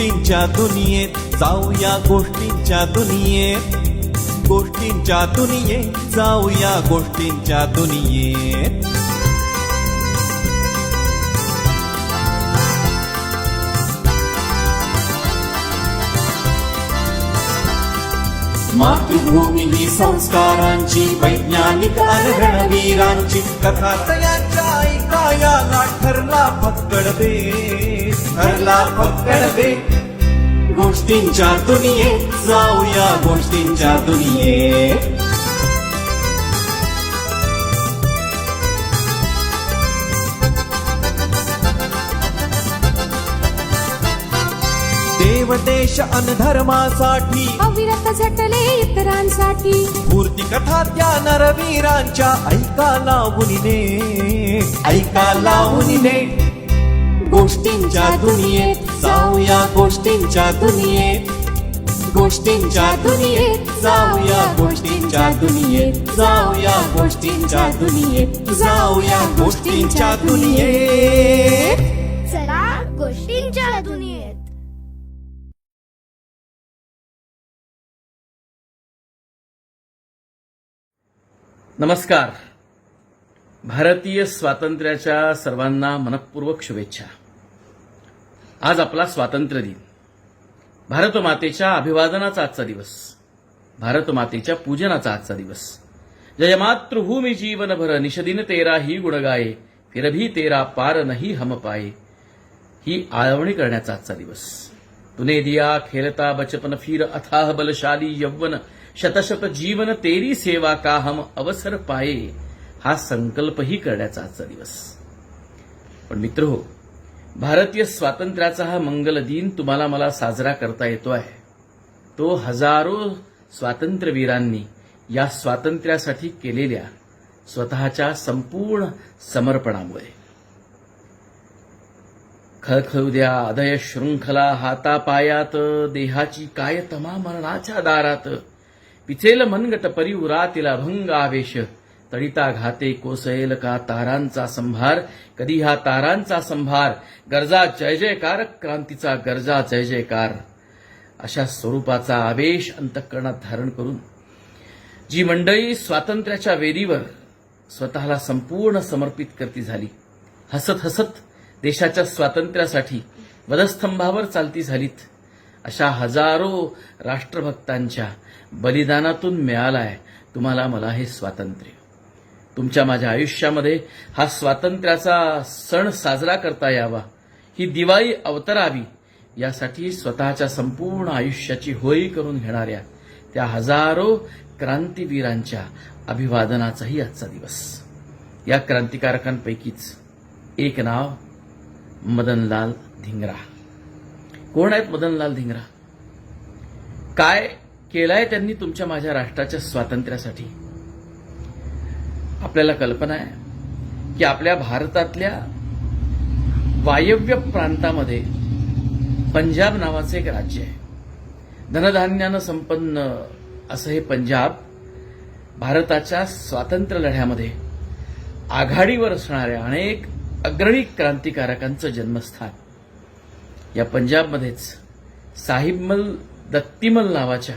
गोष्टींच्या दुनियेत जाऊया गोष्टींच्या दुनियेत. गोष्टींच्या दुनियेत जाऊया गोष्टींच्या दुनियेत. मातृभूमी ही संस्कारांची वैज्ञानिक रणवीरांची कथा तयाच्या ऐकाया ठरला फक्कड बे ठरला फक्कड बे गोष्टींच्या दुनियेत जाऊया गोष्टींच्या दुनियेत. देव देश अन धर्मासाठी अविरत झटले इतरांसाठी. मूर्ती कथा त्या नरवीरांच्या ऐका लावून ऐका लावून गोष्टींच्या दुनियेत जाऊया गोष्टींच्या दुनियेत. गोष्टींच्या दुनियेत जाऊया गोष्टींच्या दुनियेत. जाऊया गोष्टींच्या दुनियेत. जाऊया गोष्टींच्या दुनियेत. चला गोष्टींच्या दुनियेत. नमस्कार. भारतीय स्वातंत्र्याच्या सर्वांना मनपूर्वक शुभेच्छा. आज आपला स्वातंत्र्य दिन. भारत मातेच्या अभिवादनाचा आजचा दिवस. भारत मातेच्या पूजनाचा आजचा दिवस. जय मातृभूमी जीवन भर निषदिन तेरा ही गुणगाये फिर भी तेरा पार नही हम पाये. ही आळवणी करण्याचा आजचा दिवस. तुने दिया खेलता बचपन फिर अथाह बलशाली यौवन शतशत जीवन तेरी सेवा का हम अवसर पाये. हा संकल्पही करण्याचा आजचा दिवस. पण मित्र हो भारतीय स्वातंत्र्याचा हा मंगल दिन तुम्हाला मला साजरा करता येतो आहे. तो हजारो स्वातंत्र्यवीरांनी या स्वातंत्र्यासाठी केलेल्या स्वतःच्या संपूर्ण समर्पणामुळे. खळखळू द्या अदय शृंखला हातापायात देहाची काय तमा मरणाच्या दारात. पिचेल मनगट परिउरा तिला भंग आवेश तळिता घाते कोसळेल का तारांचा संभार? कधी हा तारांचा संभार? गरजा जय जयकार क्रांतीचा गरजा जय जयकार. अशा स्वरूपाचा आवेश अंतःकरणात धारण करून जी मंडळी स्वातंत्र्याच्या वेदीवर स्वतःला संपूर्ण समर्पित करती झाली. हसत हसत देशाच्या स्वातंत्र्यासाठी वधस्तंभावर चालती झालीत. अशा हजारो राष्ट्रभक्तांच्या बलिदानातून मिळालाय तुम्हाला मला हे स्वातंत्र्य. तुमच्या माझ्या आयुष्यामध्ये हा स्वातंत्र्याचा सण साजरा करता यावा. ही दिवाळी अवतरावी यासाठी स्वतःच्या संपूर्ण आयुष्याची होळी करून घेणाऱ्या त्या हजारो क्रांतीवीरांच्या अभिवादनाचाही आजचा दिवस. या क्रांतिकारकांपैकीच एक नाव मदनलाल धिंगरा. कोण आहेत मदनलाल धिंगरा? काय केलाय त्यांनी तुमच्या माझ्या राष्ट्राच्या स्वातंत्र्यासाठी? आपल्याला कल्पना आहे की आपल्या भारतातल्या वायव्य प्रांतामध्ये पंजाब नावाचं एक राज्य आहे. धनधान्यानं संपन्न असं हे पंजाब भारताच्या स्वातंत्र्य लढ्यामध्ये आघाडीवर असणाऱ्या अनेक अग्रणी क्रांतिकारकांचं जन्मस्थान. या पंजाबमध्येच साहिबमल दत्तीमल नावाच्या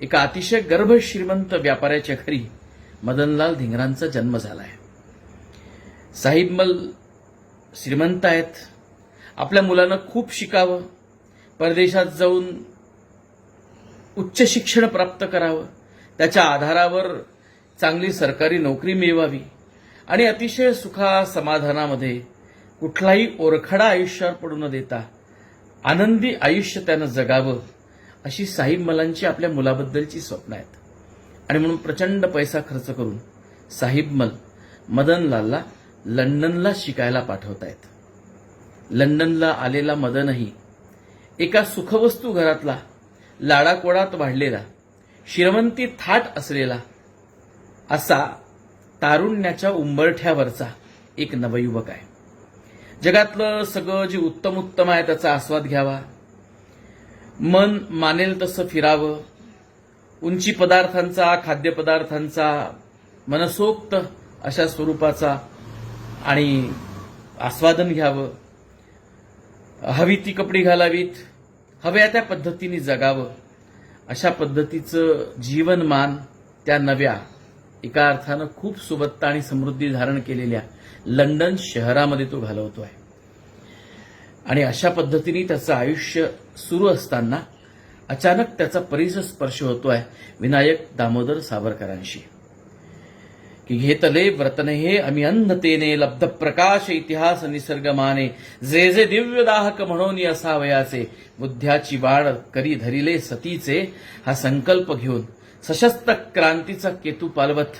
एका अतिशय गर्भश्रीमंत व्यापाऱ्याच्या घरी मदनलाल धिंगरांचा जन्म झाला आहे साहिबमल श्रीमंत आहेत. आपल्या मुलांना खूप शिकावं. परदेशात जाऊन उच्च शिक्षण प्राप्त करावं. त्याच्या आधारावर चांगली सरकारी नोकरी मिळवावी. आणि अतिशय सुखा समाधानामध्ये कुठलाही ओरखडा आयुष्यावर पडू न देता आनंदी आयुष्य त्यानं जगावं अशी साहिब मलांची आपल्या मुलाबद्दलची स्वप्न आहेत. आणि म्हणून प्रचंड पैसा खर्च करून साहिबमल मदनलालला लंडनला शिकायला पाठवतायत. लंडनला आलेला मदनही एका सुखवस्तू घरातला लाडाकोडात वाढलेला श्रीमंती थाट असलेला असा तारुण्याच्या उंबरठ्यावरचा एक नवयुवक आहे. जगातलं सगळं जे उत्तम उत्तम आहे त्याचा आस्वाद घ्यावा. मन मानेल तसं फिरावं. उंची पदार्थांचा खाद्यपदार्थांचा मनसोक्त अशा स्वरूपाचा आणि आस्वादन घ्यावं. हवी ती कपडी घालावीत हव्या त्या पद्धतीने जगावं. अशा पद्धतीचं जीवनमान त्या नव्या एका अर्थानं खूप सुबत्ता आणि समृद्धी धारण केलेल्या लंडन शहरामध्ये तो घालवतो आहे आणि अशा पद्धतीने त्याचं आयुष्य सुरू असताना अचानक त्याचा परिसर स्पर्श होतोय विनायक दामोदर सावरकरांशी. की घेतले व्रतने हे आम्ही अन्नतेने लब्ध प्रकाश इतिहास निसर्गमाने. जे जे दिव्य दाहक म्हणून असावयाचे बुद्ध्याची वाढ करी धरिले सतीचे हा संकल्प घेऊन सशस्त्र क्रांतीचा केतू पालवत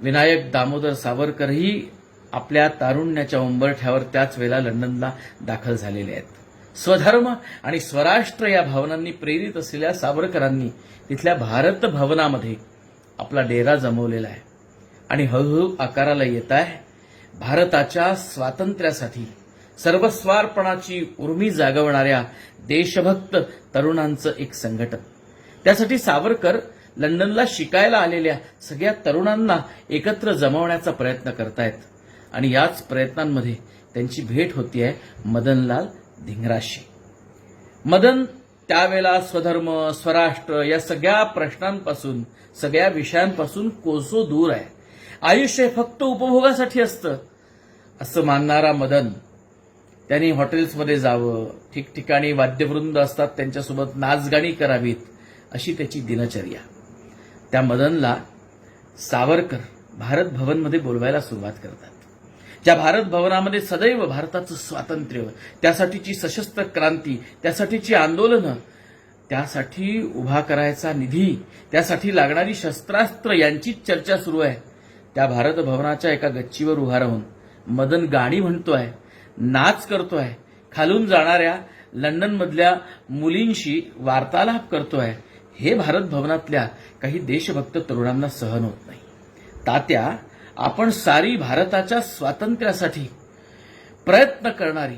विनायक दामोदर सावरकरही आपल्या तारुण्याच्या उंबरठ्यावर त्याच वेळेला लंडनला दाखल झालेले आहेत. स्वधर्म आणि स्वराष्ट्र या भावनांनी प्रेरित असलेल्या सावरकरांनी तिथल्या भारत भवनामध्ये आपला डेरा जमवलेला आहे. आणि हळूहळू आकाराला येत आहे. भारताच्या स्वातंत्र्यासाठी सर्वस्वार्पणाची उर्मी जागवणाऱ्या देशभक्त तरुणांचं एक संघटन. त्यासाठी सावरकर लंडनला शिकायला आलेल्या सगळ्या तरुणांना एकत्र जमवण्याचा प्रयत्न करतायत. आणि याच प्रयत्नांमध्ये त्यांची भेट होती आहे मदनलाल धिंगराशी. मदन त्यावेळेला स्वधर्म स्वराष्ट्र या सगळ्या प्रश्नांपासून सगळ्या विषयांपासून कोसो दूर आहे. आयुष्य हे फक्त उपभोगासाठी असतं असं मानणारा मदन. त्यांनी हॉटेल्समध्ये जावं ठिकठिकाणी वाद्यवृंद असतात त्यांच्यासोबत नाचगाणी करावीत अशी त्याची दिनचर्या. त्या मदनला सावरकर भारत भवनमध्ये बोलवायला सुरुवात करतात. ज्या भारत भवनामध्ये सदैव भारताचं स्वातंत्र्य त्यासाठीची सशस्त्र क्रांती त्यासाठीची आंदोलनं त्यासाठी उभा करायचा निधी त्यासाठी लागणारी शस्त्रास्त्र यांचीच चर्चा सुरू आहे. त्या भारत भवनाच्या एका गच्चीवर उभा राहून मदन गाणी म्हणतोय नाच करतोय खालून जाणाऱ्या लंडनमधल्या मुलींशी वार्तालाप करतोय. हे भारत भवनातल्या काही देशभक्त तरुणांना सहन होत नाही. तात्या आपण सारी भारताच्या स्वातंत्र्यासाठी प्रयत्न करणारी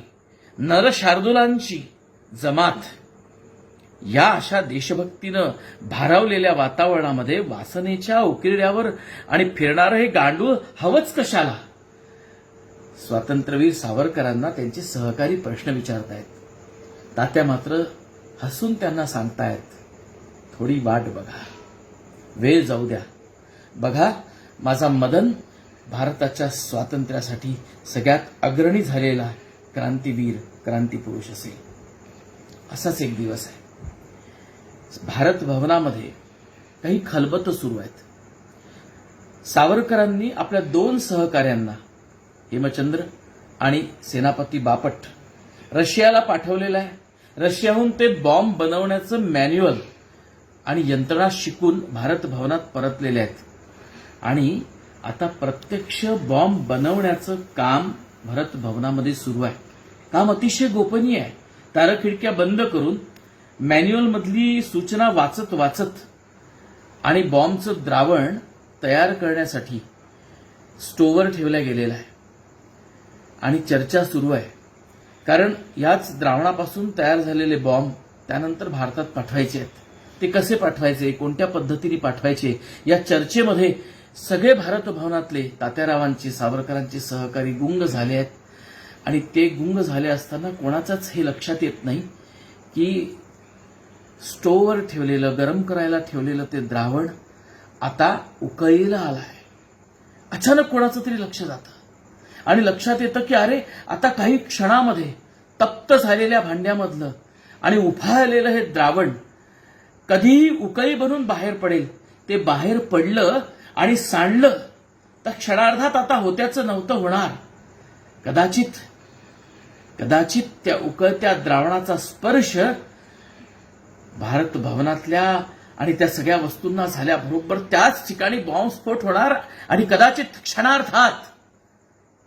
नरशार्दुलांची जमात या अशा देशभक्तीनं भारावलेल्या वातावरणामध्ये वासनेच्या उकिरड्यावर आणि फिरणारं हे गांडूळ हवंच कशाला? स्वातंत्र्यवीर सावरकरांना त्यांचे सहकारी प्रश्न विचारतायत. तात्या मात्र हसून त्यांना सांगतायत थोडी वाट बघा. वेळ जाऊ द्या. बघा माझा मदन भारताच्या स्वातंत्र्यासाठी सगळ्यात अग्रणी झालेला क्रांतीवीर क्रांतीपुरुष असेल. असाच एक दिवस आहे. भारत भवनामध्ये काही खलबत सुरू आहेत. सावरकरांनी आपल्या दोन सहकाऱ्यांना हेमचंद्र आणि सेनापती बापट रशियाला पाठवलेलं आहे. रशियाहून ते बॉम्ब बनवण्याचं मॅन्युअल आणि यंत्रणा शिकून भारत भवनात परतलेले आहेत. आणि आता प्रत्यक्ष बॉम्ब बनवण्याचं काम भारत भवनामध्ये सुरू आहे. काम अतिशय गोपनीय आहे. तारखिडक्या बंद करून मॅन्युअल मधली सूचना वाचत वाचत आणि बॉम्बचं द्रावण तयार करण्यासाठी स्टोवर ठेवल्या गेलेला आहे. आणि चर्चा सुरू आहे. कारण याच द्रावणापासून तयार झालेले बॉम्ब त्यानंतर भारतात पाठवायचे आहेत. ते कसे पाठवायचे कोणत्या पद्धतीने पाठवायचे या चर्चेमध्ये सगळे भारत भवनातले तात्यारावांचे सावरकरांचे सहकारी गुंग झाले आहेत. आणि ते गुंग झाले असताना कोणाचाच हे लक्षात येत नाही की स्टोवर ठेवलेलं गरम करायला ठेवलेलं ते द्रावण आता उकळीला आलं आहे अचानक कोणाचं तरी लक्ष जातं. आणि लक्षात येतं की अरे आता काही क्षणामध्ये तप्त झालेल्या भांड्यामधलं आणि उफाळलेलं हे द्रावण कधीही उकळी बनून बाहेर पडेल ते बाहेर पडलं आणि सांडलं तर क्षणार्धात आता होत्याचं नव्हतं होणार. कदाचित कदाचित त्या उकळत्या द्रावणाचा स्पर्श भारत भवनातल्या आणि त्या सगळ्या वस्तूंना झाल्याबरोबर त्याच ठिकाणी बॉम्बस्फोट होणार आणि कदाचित क्षणार्धात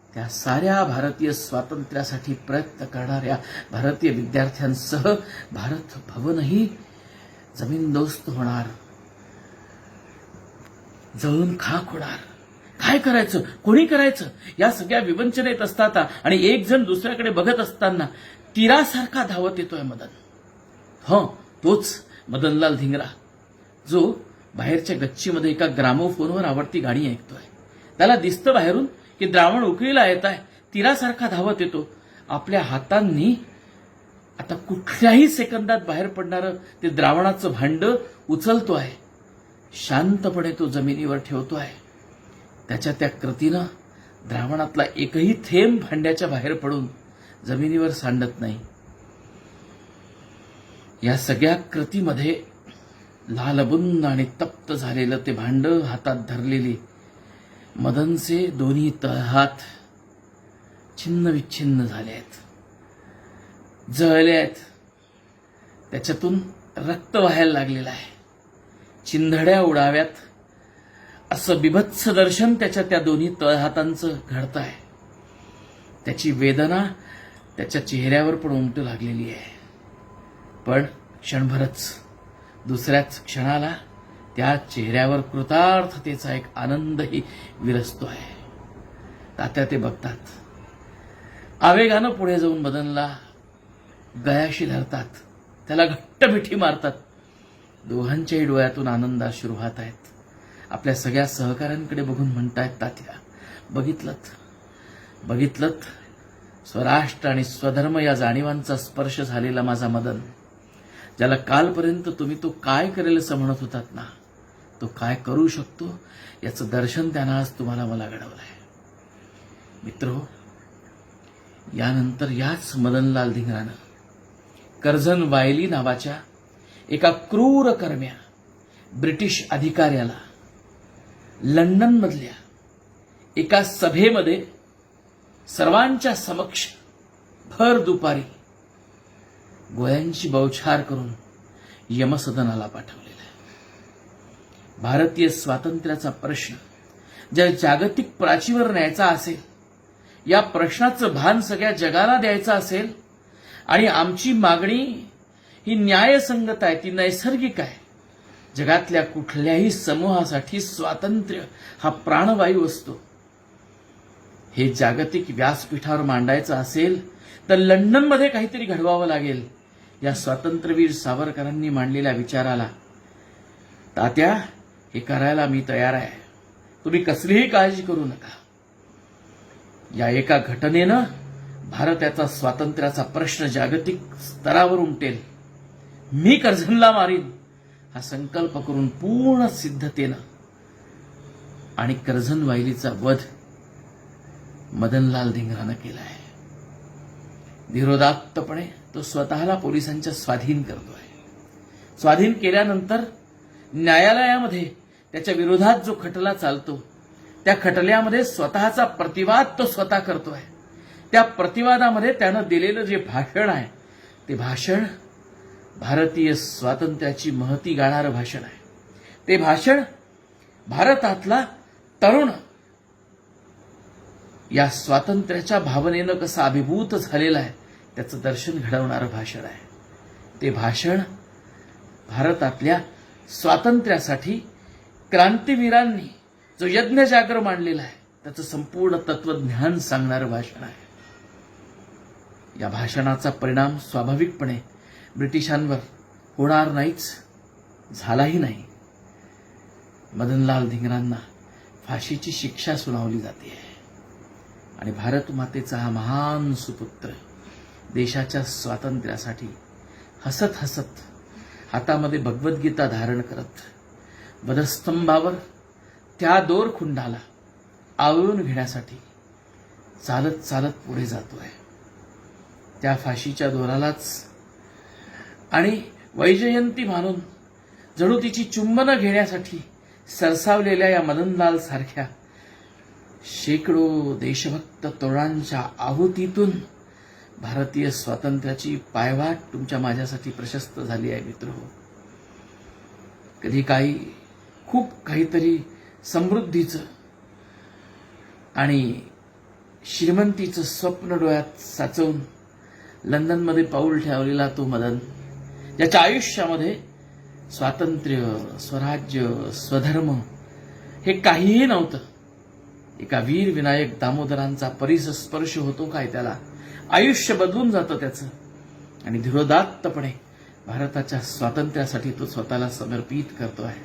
त्या साऱ्या भारतीय स्वातंत्र्यासाठी प्रयत्न करणाऱ्या भारतीय विद्यार्थ्यांसह भारत भवनही जमीन दोस्त होणार. जळून खाक होणार. काय करायचं? कोणी करायचं? या सगळ्या विवंचनेत असतात आणि एक जण दुसऱ्याकडे बघत असताना तीरासारखा धावत येतोय मदन. हो तोच मदनलाल धिंगरा जो बाहेरच्या गच्चीमध्ये एका ग्रामोफोनवर आवडती गाणी ऐकतोय. त्याला दिसतं बाहेरून की द्रावण उकळीला येत आहे. तीरासारखा धावत येतो. आपल्या हातांनी आता कुठल्याही सेकंदात बाहेर पडणारं ते द्रावणाचं भांड उचलतो आहे. शांतपणे तो जमिनीवर ठेवतो आहे. त्याच्या त्या कृतीनं द्रावणातला एकही थेंब भांड्याच्या बाहेर पडून जमिनीवर सांडत नाही. या सगळ्या कृतीमध्ये लालबुंद आणि तप्त झालेलं ते भांड हातात धरलेली मदनचे दोन्ही तळहात छिन्न विच्छिन्न झाले आहेत. जळले आहेत त्याच्यातून रक्त व्हायला लागलेलं आहे. चिंधड्या उडाव्यात. असं बिभत्स दर्शन त्याच्या त्या दोन्ही तळहातांचं घडतं आहे त्याची वेदना त्याच्या चेहऱ्यावर पण उमटू लागलेली आहे. पण क्षणभरच दुसऱ्याच क्षणाला त्या चेहऱ्यावर कृतार्थतेचा एक आनंदही विरसतो आहे. तात्या ते बघतात. आवेगानं पुढे जाऊन बदनला गयाशी धरतात त्याला घट्ट मिठी मारतात. दोघांच्याही डोळ्यातून आनंदाश्रू वाहत आहेत. आपल्या सगळ्या सहकाऱ्यांकडे बघून म्हणतायत तात्या बघितलत. बघितलत? स्वराष्ट्र आणि स्वधर्म या जाणीवांचा स्पर्श झालेला माझा मदन. ज्याला कालपर्यंत तुम्ही तो काय करेल असं म्हणत होतात ना तो काय करू शकतो याचं दर्शन त्यानं आज तुम्हाला मला घडवलंय. मित्र हो, यानंतर याच मदनलाल धिंगरानं कर्झन वायली नावाच्या एका क्रूर कर्म्या ब्रिटिश अधिकाऱ्याला लंडनमधल्या एका सभेमध्ये सर्वांच्या समक्ष भर दुपारी गोळ्यांची बौछार करून यमसदनाला पाठवलेला आहे. भारतीय स्वातंत्र्याचा प्रश्न ज्या जागतिक प्राचीवर न्यायचा असेल या प्रश्नाचं भान सगळ्या जगाला द्यायचं असेल आणि आमची मागणी ही न्यायसंगत आहे ती नैसर्गिक आहे. जगातल्या कुठल्याही समूहासाठी स्वातंत्र्य हा प्राणवायू असतो. हे जागतिक व्यासपीठावर मांडायचं असेल तर लंडनमध्ये काहीतरी घडवावं लागेल या स्वातंत्र्यवीर सावरकरांनी मांडलेल्या विचाराला. तात्या हे करायला मी तयार आहे. तुम्ही कसलीही काळजी करू नका. या एका घटनेनं भारताचा स्वातंत्र्याचा प्रश्न जागतिक स्तरावर उमटेल. मी कर्झनला मारीन. हा संकल्प करून पूर्ण सिद्धतेनं आणि कर्झन वाहिलीचा वध मदनलाल धिंगरानं केला आहे धीरोदात्तपणे तो स्वतःला पोलिसांच्या स्वाधीन करतो आहे स्वाधीन केल्यानंतर न्यायालयामध्ये त्याच्या विरोधात जो खटला चालतो त्या खटल्यामध्ये स्वतःचा प्रतिवाद तो स्वतः करतो आहे त्या प्रतिवादामध्ये त्यानं दिलेलं जे भाषण आहे ते भाषण भारतीय स्वातंत्र्याची महती गाणारं भाषण आहे. ते भाषण भारतातला तरुण या स्वातंत्र्याच्या भावनेनं कसं अभिभूत झालेलं आहे त्याचं दर्शन घडवणारं भाषण आहे. ते भाषण भारतातल्या स्वातंत्र्यासाठी क्रांतीवीरांनी जो यज्ञजागर मांडलेला आहे त्याचं संपूर्ण तत्वज्ञान सांगणारं भाषण आहे. या भाषणाचा परिणाम स्वाभाविकपणे ब्रिटिशांवर होणार नाहीच झालाही नाही. मदनलाल धिंगरांना फाशीची शिक्षा सुनावली जाते. आणि भारत मातेचा हा महान सुपुत्र देशाच्या स्वातंत्र्यासाठी हसत हसत हातामध्ये भगवद्गीता धारण करत वधस्तंभावर त्या दोरखुंडाला आवळून घेण्यासाठी चालत चालत पुढे जातोय. त्या फाशीच्या दोरालाच. आणि वैजयंती मानून जणू तिची चुंबनं घेण्यासाठी सरसावलेल्या या मदनलाल सारख्या शेकडो देशभक्त तरुणांच्या आहुतीतून भारतीय स्वातंत्र्याची पायवाट तुमच्या माझ्यासाठी प्रशस्त झाली आहे मित्र हो. कधी काही खूप काहीतरी समृद्धीचं आणि श्रीमंतीचं स्वप्न डोळ्यात साचवून लंडनमध्ये पाऊल ठेवलेला तो मदन. ज्याच्या आयुष्यामध्ये स्वातंत्र्य स्वराज्य स्वधर्म हे काहीही नव्हतं. एका वीर विनायक दामोदरांचा परिसस्पर्श होतो काय त्याला? आयुष्य बदलून जातं त्याचं. आणि धीरोदात्तपणे भारताच्या स्वातंत्र्यासाठी तो स्वतःला समर्पित करतो आहे.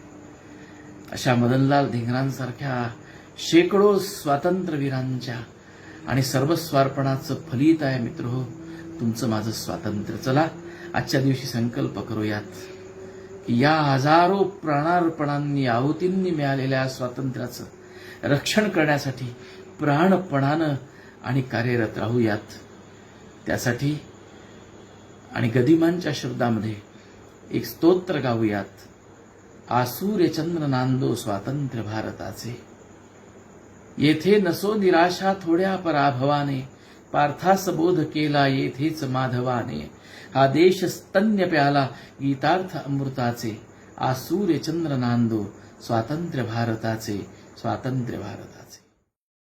अशा मदनलाल धिंगरांसारख्या शेकडो स्वातंत्र्यवीरांच्या आणि सर्वस्वार्पणाचं फलित आहे मित्र हो. तुमचं माझं स्वातंत्र्य. चला आजच्या दिवशी संकल्प करूयात की या हजारो प्राणार्पणांनी आहुतींनी मिळालेल्या स्वातंत्र्याचं रक्षण करण्यासाठी प्राणपणानं आणि कार्यरत राहूयात. त्यासाठी आणि गदिमांच्या शब्दामध्ये एक स्तोत्र गाऊयात. आसूर्यचंद्र नांदो स्वातंत्र्य भारताचे. येथे नसो निराशा थोड्या पराभवाने पार्थास बोध केला येथेच माधवाने हा देश स्तन्य प्याला गीतार्थ अमृताचे आसूर्य चंद्र नांदो स्वातंत्र्य भारताचे स्वातंत्र्य भारताचे.